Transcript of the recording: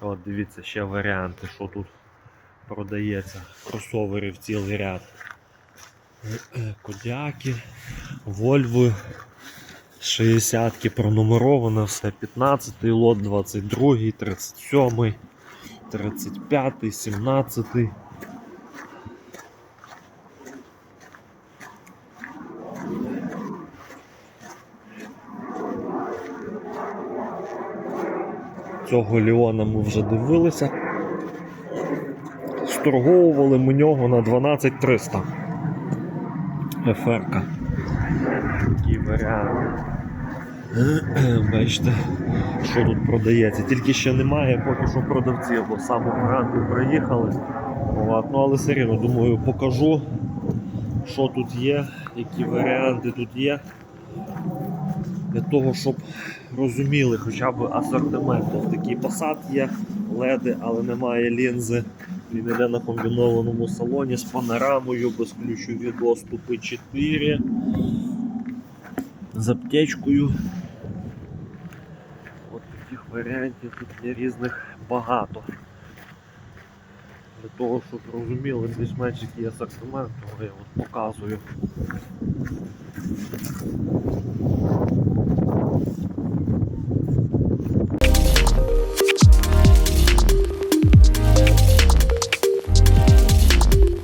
От дивіться, ще варіанти, що тут продається. Кросоверів цілий ряд. Кодяки, Вольво, 60-ки пронумеровано, все 15 лот, 22, 37, 35, 17. Цього Леона ми вже дивилися. Сторговували ми нього на 12300. ФРК. Такий варіант. Бачите, що тут продається. Тільки ще немає поки що продавців, бо самого ранку приїхали. От, ну, але все рівно, думаю, покажу, що тут є, які варіанти тут є. Для того, щоб розуміли хоча б асортимент. Ось такий посад є, леди, але немає лінзи. Він йде на комбінованому салоні з панорамою, безключові доступи 4. З аптечкою. От таких варіантів тут є різних багато. Для того, щоб розуміли більш-менш який асортимент, того я от показую.